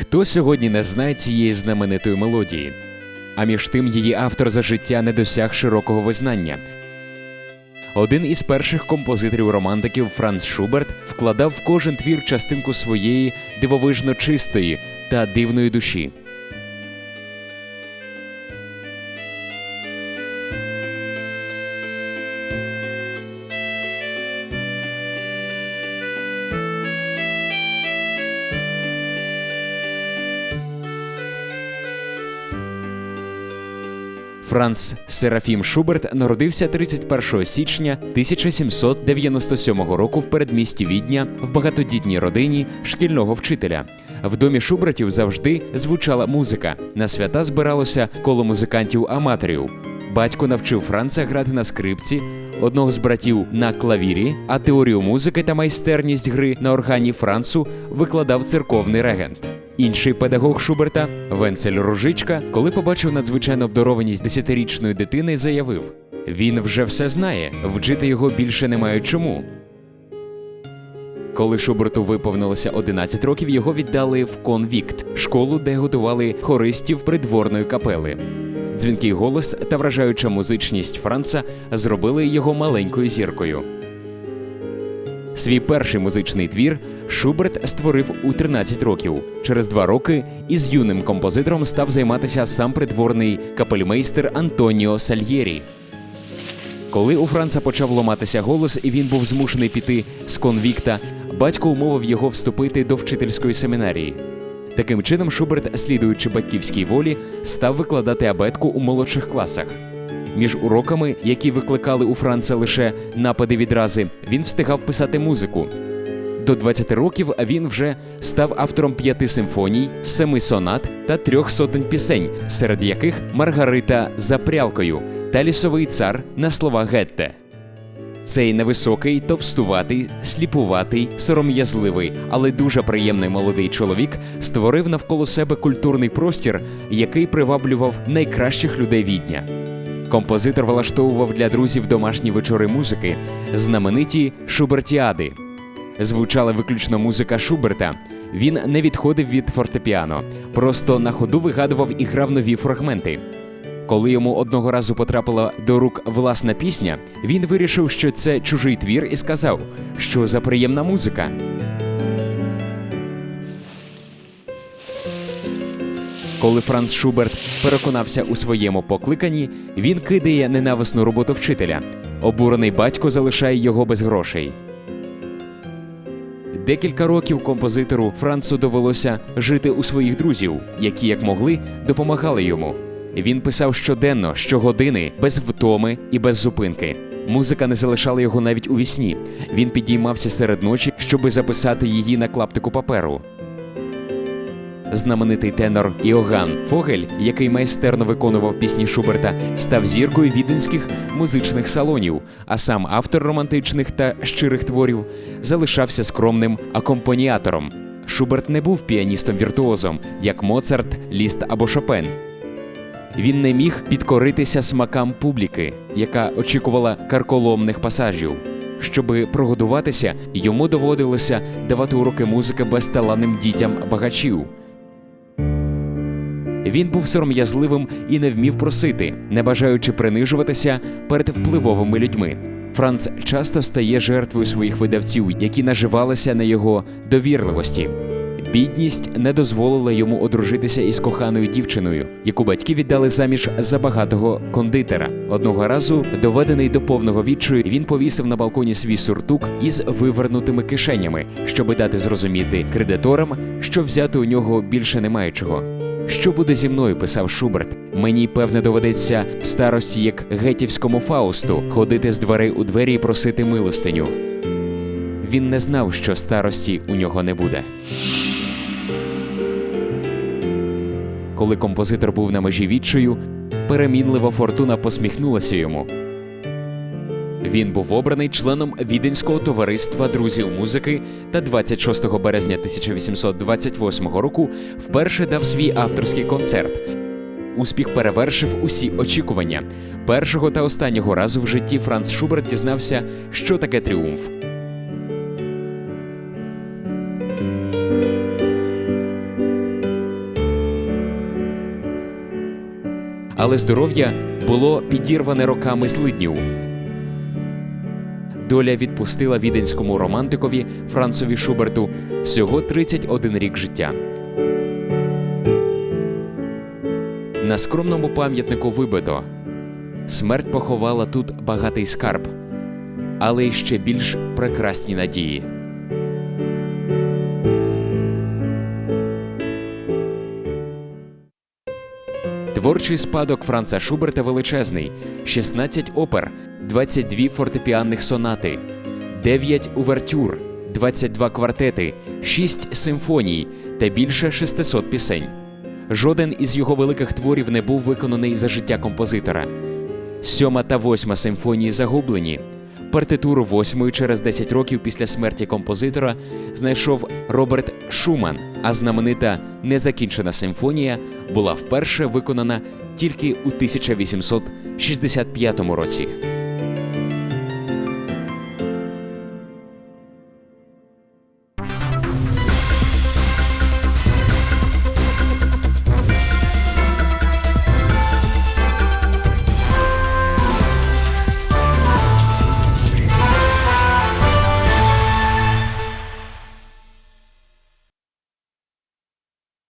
Хто сьогодні не знає цієї знаменитої мелодії? А між тим її автор за життя не досяг широкого визнання. Один із перших композиторів-романтиків Франц Шуберт вкладав в кожен твір частинку своєї дивовижно чистої та дивної душі. Франц Серафім Шуберт народився 31 січня 1797 року в передмісті Відня в багатодітній родині шкільного вчителя. В домі Шубертів завжди звучала музика. На свята збиралося коло музикантів-аматорів. Батько навчив Франца грати на скрипці, одного з братів на клавірі, а теорію музики та майстерність гри на органі Францу викладав церковний регент. Інший педагог Шуберта, Венцель Ружичка, коли побачив надзвичайну обдарованість десятирічної дитини, заявив: він вже все знає, вчити його більше немає чому. Коли Шуберту виповнилося 11 років, його віддали в конвікт школу, де готували хористів придворної капели. Дзвінкий голос та вражаюча музичність Франца зробили його маленькою зіркою. Свій перший музичний твір Шуберт створив у 13 років. Через два роки із юним композитором став займатися сам придворний капельмейстер Антоніо Сальєрі. Коли у Франца почав ломатися голос, і він був змушений піти з конвікта, батько умовив його вступити до вчительської семінарії. Таким чином, Шуберт, слідуючи батьківській волі, став викладати абетку у молодших класах. Між уроками, які викликали у Франца лише напади відрази, він встигав писати музику. До 20 років він вже став автором п'яти симфоній, семи сонат та трьох сотень пісень, серед яких Маргарита за прялкою та лісовий цар на слова Гетте. Цей невисокий, товстуватий, сліпуватий, сором'язливий, але дуже приємний молодий чоловік створив навколо себе культурний простір, який приваблював найкращих людей відня. Композитор влаштовував для друзів домашні вечори музики, знамениті Шубертіади. Звучала виключно музика Шуберта. Він не відходив від фортепіано, просто на ходу вигадував і грав нові фрагменти. Коли йому одного разу потрапила до рук власна пісня, він вирішив, що це чужий твір, і сказав, що за приємна музика. Коли Франц Шуберт переконався у своєму покликанні, він кидає ненависну роботу вчителя. Обурений батько залишає його без грошей. Декілька років композитору Францу довелося жити у своїх друзів, які, як могли, допомагали йому. Він писав щоденно, щогодини, без втоми і без зупинки. Музика не залишала його навіть у вісні. Він підіймався серед ночі, щоби записати її на клаптику паперу. Знаменитий тенор Іоган Фогель, який майстерно виконував пісні Шуберта, став зіркою віденських музичних салонів, а сам автор романтичних та щирих творів залишався скромним акомпаніатором. Шуберт не був піаністом-віртуозом, як Моцарт, Ліст або Шопен. Він не міг підкоритися смакам публіки, яка очікувала карколомних пасажів. Щоби прогодуватися, йому доводилося давати уроки музики безталанним дітям багачів. Він був сором'язливим і не вмів просити, не бажаючи принижуватися перед впливовими людьми. Франц часто стає жертвою своїх видавців, які наживалися на його довірливості. Бідність не дозволила йому одружитися із коханою дівчиною, яку батьки віддали заміж за багатого кондитера. Одного разу, доведений до повного відчаю, він повісив на балконі свій суртук із вивернутими кишенями, щоби дати зрозуміти кредиторам, що взяти у нього більше немає чого. Що буде зі мною? писав Шуберт. Мені певне доведеться в старості, як гетівському Фаусту, ходити з дверей у двері і просити милостиню. Він не знав, що старості у нього не буде. Коли композитор був на межі відчаю, перемінлива фортуна посміхнулася йому. Він був обраний членом віденського товариства друзів музики та 26 березня 1828 року вперше дав свій авторський концерт. Успіх перевершив усі очікування. Першого та останнього разу в житті Франц Шуберт дізнався, що таке тріумф. Але здоров'я було підірване роками злиднів. Доля відпустила віденському романтикові Францові Шуберту всього 31 рік життя. На скромному пам'ятнику вибито смерть поховала тут багатий скарб, але й ще більш прекрасні надії. Творчий спадок Франца Шуберта величезний: 16 опер, 22 фортепіанних сонати, 9 увертюр, 22 квартети, 6 симфоній та більше 600 пісень. Жоден із його великих творів не був виконаний за життя композитора. Сьома та восьма симфонії загублені. Партитуру восьмої через 10 років після смерті композитора знайшов Роберт Шуман, а знаменита незакінчена симфонія була вперше виконана тільки у 1865 році.